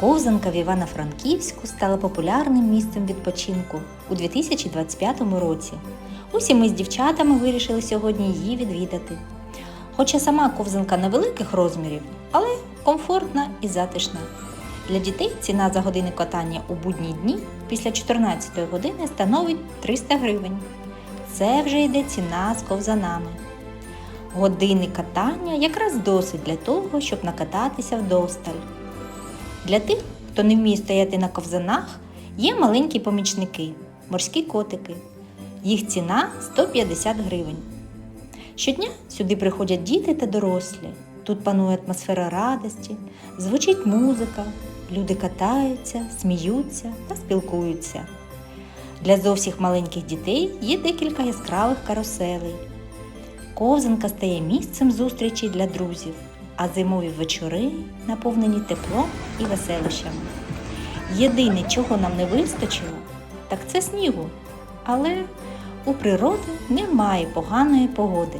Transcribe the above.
Ковзанка в Івано-Франківську стала популярним місцем відпочинку у 2025 році. Усі ми з дівчатами вирішили сьогодні її відвідати. Хоча сама ковзанка невеликих розмірів, але комфортна і затишна. Для дітей ціна за години катання у будні дні після 14 години становить 300 гривень. Це вже йде ціна з ковзанами. Години катання якраз досить для того, щоб накататися вдосталь. Для тих, хто не вміє стояти на ковзанах, є маленькі помічники морські котики. Їх ціна 150 гривень. Щодня сюди приходять діти та дорослі. Тут панує атмосфера радості, звучить музика, люди катаються, сміються та спілкуються. Для зовсім маленьких дітей є декілька яскравих каруселей. Ковзанка стає місцем зустрічі для друзів, а зимові вечори наповнені теплом і веселищами. Єдине, чого нам не вистачило, так це снігу. Але у природи немає поганої погоди.